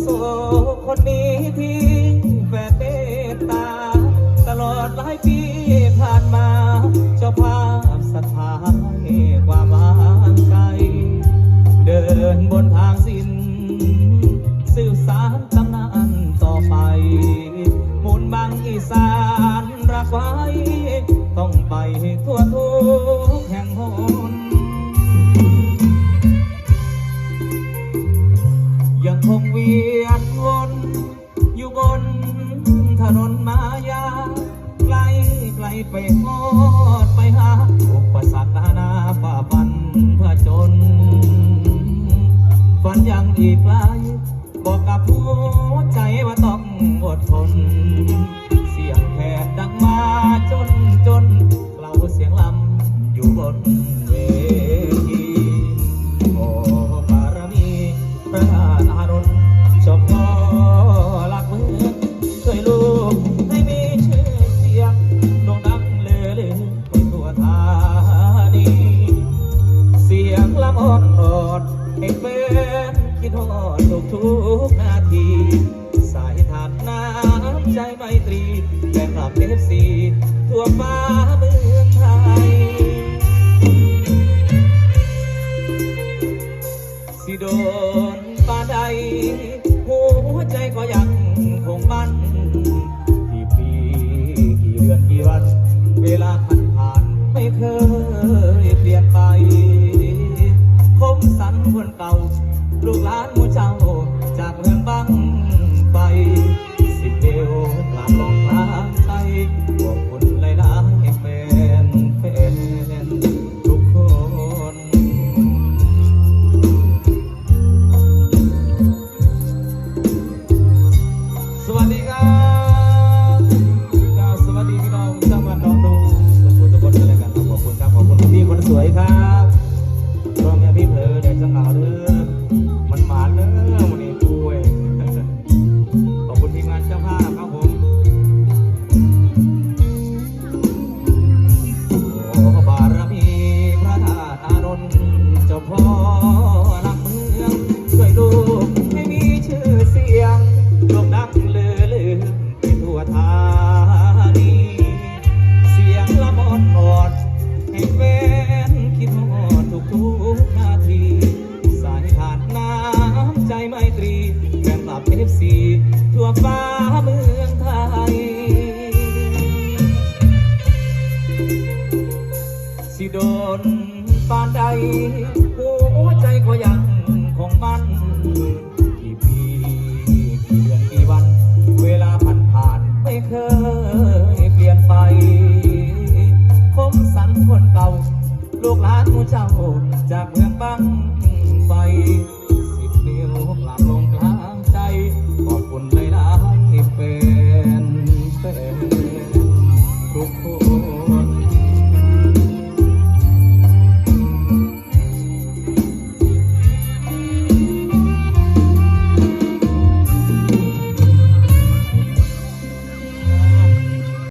โสคนนี้ที่แฟนเมตตา ตลอดหลายปีผ่านมา เจ้าภาพศรัทธาให้ความหวางไกลเดินบนทางสิ้นสืบสารตำนานต่อไป มูลบางอีสานรักไว้ ต้องไปทั่วทุก ยังคงเวียนวน อยู่บนถนนมายา ไกลไกลไปฮอดไปหาอุปสรรคนานาฝ่าฟันเพื่อจน ฝันยังอีกไกล บอกกับหัวใจว่าต้องอดทน เสียงแขกดังมาจนจนเราเสียงลำอยู่บน ลำอ่อนอดให้เพื่อนคิดฮอดทุกทุกนาที สายทานน้ำใจไมตรีแฟนคลับเอฟซีทั่วฟ้าเมืองไทย สิโดนปาใดหัวใจก็ยังคงมั่นกี่ปีกี่เดือนกี่วัน เวลาผ่านผ่านไม่เคยเปลี่ยนไป คนเก่า ลูกหลานมูเจ้าจากเมือง เมืองไทย สิโดนปานใดหัวใจก็ยังคงมั่นกี่ปีกี่เดือนกี่วัน เวลาผ่านผ่านไม่เคยเปลี่ยนไปคมสันคนเก่า ลูกหลานหมูเจ้าจากเมืองบังไป